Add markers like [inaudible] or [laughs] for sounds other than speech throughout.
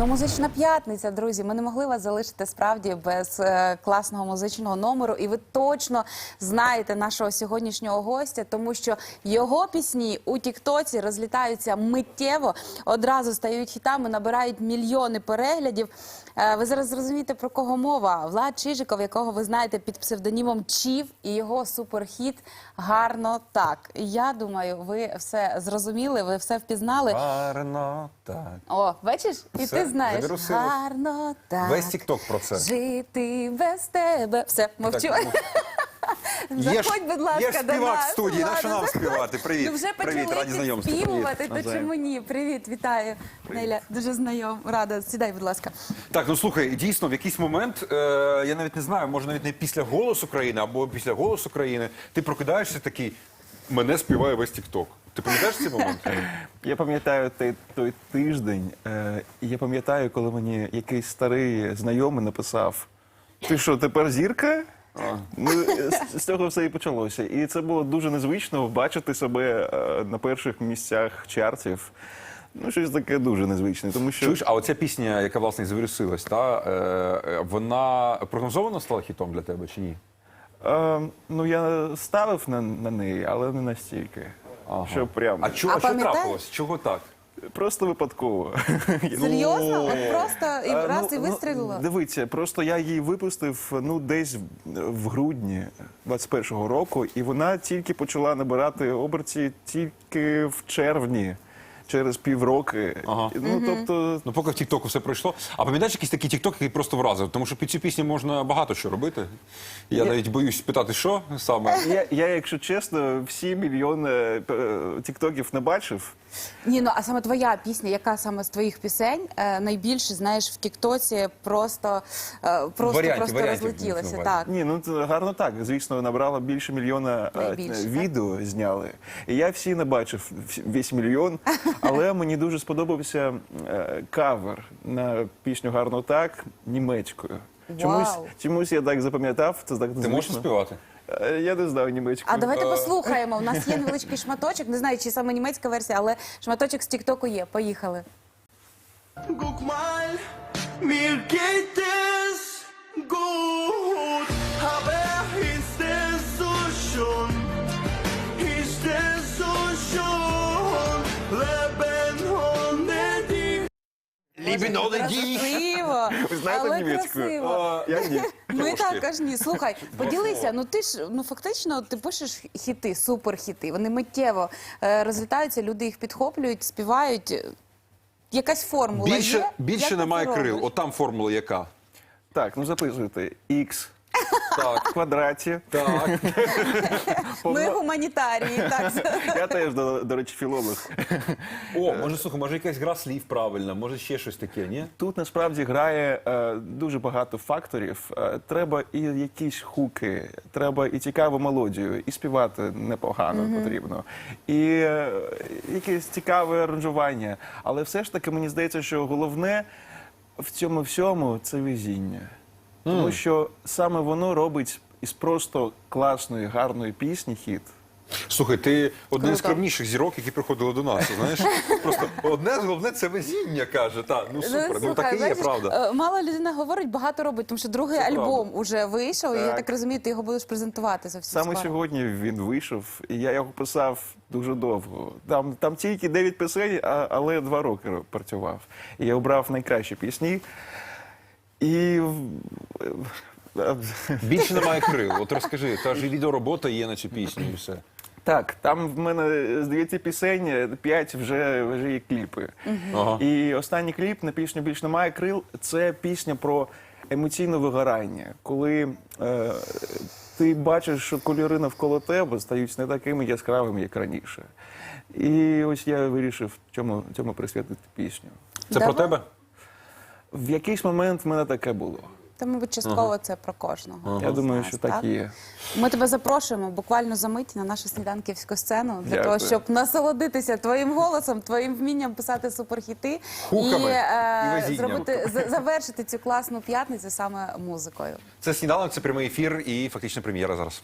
Ну, музична п'ятниця, друзі. Ми не могли вас залишити справді без е, класного музичного номеру. І ви точно знаєте нашого сьогоднішнього гостя, тому що його пісні у Тіктоці розлітаються миттєво, одразу стають хітами, набирають мільйони переглядів. Е, ви зараз зрозумієте про кого мова. Влад Чижиков, якого ви знаєте під псевдонімом Чів, і його суперхіт гарно так. Я думаю, ви все зрозуміли, ви все впізнали. Гарно так. О, бачиш, і ти знаєш завірусилось. гарно так. Весь тікток про це. Жити без тебе. Все, мовчу. Так, [laughs] Є ж- Заходь, будь ласка, є ж до співак нас. в студії, Ладно, нащо нам заходь. співати? Привіт. Ну вже Привіт, раді знайомству. підспівувати, то Навзаєм. чому ні? Привіт, вітаю. Неля, дуже знайом, рада. Сідай, будь ласка. Так, ну слухай, дійсно, в якийсь момент, е, я навіть не знаю, може навіть не після голосу країни або після голосу країни, ти прокидаєшся такий, мене співає весь тікток. Ти пам'ятаєш цей момент? [laughs] Я пам'ятаю той, той тиждень, е, і я пам'ятаю, коли мені якийсь старий знайомий написав: Ти що, тепер зірка? Ну, з, з цього все і почалося. І це було дуже незвично бачити себе е, на перших місцях чартів. Ну, щось таке дуже незвичне. Тому що Чуєш, а оця пісня, яка власне і завірусилась, та, е, е, вона прогнозовано стала хітом для тебе чи ні? е, ну, я ставив на, на неї, але не настільки. Що прямо. А, чо, А а що пам'ятаєш? трапилось? Чого так? Просто випадково. [laughs] Серйозно? От просто і Е, раз ну, і вистрілило. Ну, дивіться, просто я її випустив ну десь в- в грудні 21-го року, і вона тільки почала набирати оберці тільки в червні. Через півроки. Ага. Ну тобто, Ну, поки в Тіктоку все пройшло. А пам'ятаєш якийсь такий Тікток, який просто вразив? Тому що під цю пісню можна багато що робити. Я навіть боюсь питати, що саме. я, я, якщо чесно, всі мільйони е, тіктоків не бачив. Ні, ну а саме твоя пісня, яка саме з твоїх пісень е, найбільше знаєш в Тіктоці просто, е, просто, Варіантів, просто варіантів розлетілася. Так. Ні, ну це гарно так. Звісно, набрала більше мільйона е, Найбільше, так? відео зняли. І я всі не бачив весь мільйон, [laughs] але мені дуже сподобався е, кавер на пісню Гарно так німецькою. Чомусь, Вау. чомусь я так запам'ятав. Це так Ти можеш співати? Е, Я не знаю німецькою. А давайте послухаємо. У нас є [laughs] невеличкий шматочок. Не знаю, чи саме німецька версія, але шматочок з Тіктоку є. Поїхали. Guck mal, mir geht es gut, Красиво, [laughs] Ви знаєте але німецькою? красиво. Я ні. [laughs] Ми Трошки. також ні. Слухай, поділися. Ну ти ж ну фактично ти пишеш хіти, суперхіти. Вони миттєво е, розлітаються, люди їх підхоплюють, співають. Якась формула Більше, є? більше немає крил. робиш? От там формула яка. Так, ну записуйте. Х Так, в квадраті. так. Ми гуманітарії, так. Я теж, до, до речі, філолог. О, може, слухай, може якась гра слів правильна, може ще щось таке, ні? Тут насправді грає е, дуже багато факторів. Е, треба і якісь хуки, треба і цікаву мелодію, і співати непогано потрібно, і е, якесь цікаве аранжування. Але все ж таки мені здається, що головне в цьому всьому це везіння. Тому що саме воно робить із просто класної, гарної пісні хіт. Слухай, ти один з скромніших зірок, які приходили до нас. Знаєш, просто одне головне це везіння, каже. Так, ну супер. Ну так і є, бачиш, правда. е, Мало людина говорить, багато робить, тому що другий Це альбом уже вийшов, і я Так. так розумію, ти його будеш презентувати за всі Саме сьогодні він вийшов, і я його писав дуже довго. Там, там тільки 9 пісень, а, але два роки працював. І я обрав найкращі пісні. І Більше немає крил. От розкажи, та ж і відеоробота є на цю пісню і все. так, там в мене з 9 пісень 5 вже, вже є кліпи. Ага. І останній кліп на пісню Більш немає крил це пісня про емоційне вигорання, коли е, ти бачиш, що кольори навколо тебе стають не такими яскравими, як раніше. І ось я вирішив цьому, цьому присвятити пісню. Це про тебе? В якийсь момент в мене таке було. Та, мабуть, частково це про кожного. Я думаю, що так і є. Ми тебе запрошуємо буквально за мить на нашу сніданківську сцену для Дякую. того, щоб насолодитися твоїм голосом, твоїм вмінням писати суперхіти Хуками і, е, і зробити за- завершити цю класну п'ятницю саме музикою. Це сніданок, це прямий ефір і фактично прем'єра зараз.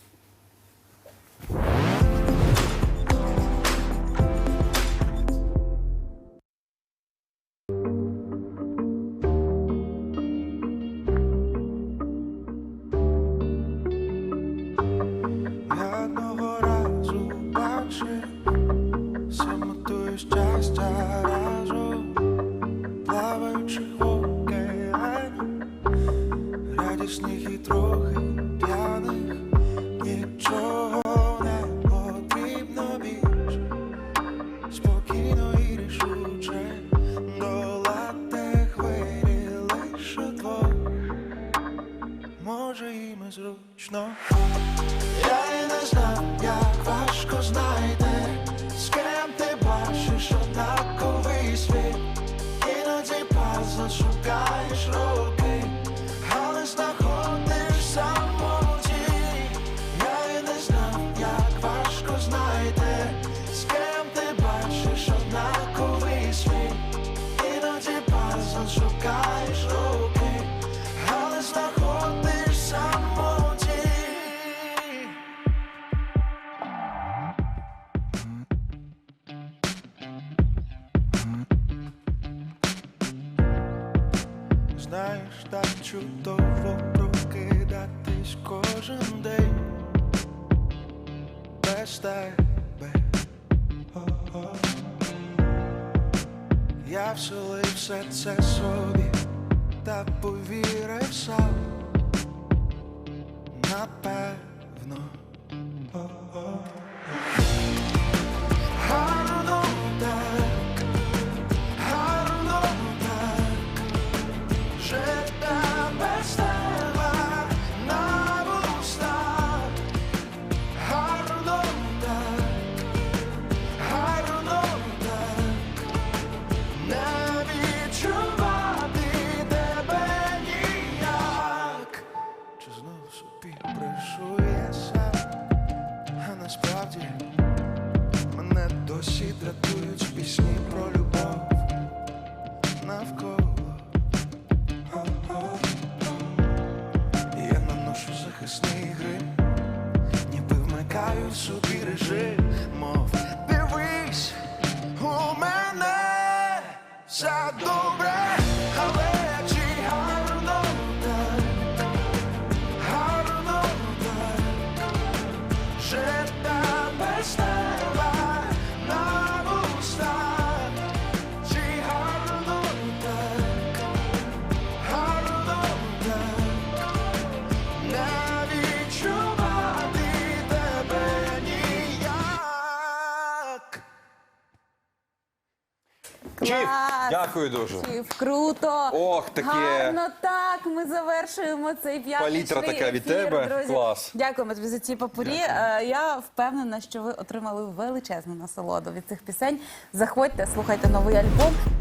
Знаєш, так чудово прокидатись кожен день без тебе. О-о. Я вселив все це собі та повірив сам. Напевно. hombre. Чіф, дякую дуже. Чіф, круто! Ох, таке. Гарно так. Ми завершуємо цей п'ятничний Палітра така від ефір, тебе. Друзі. Клас. Дякуємо тобі за ці папурі. Е, Я впевнена, що ви отримали величезну насолоду від цих пісень. Заходьте, слухайте новий альбом.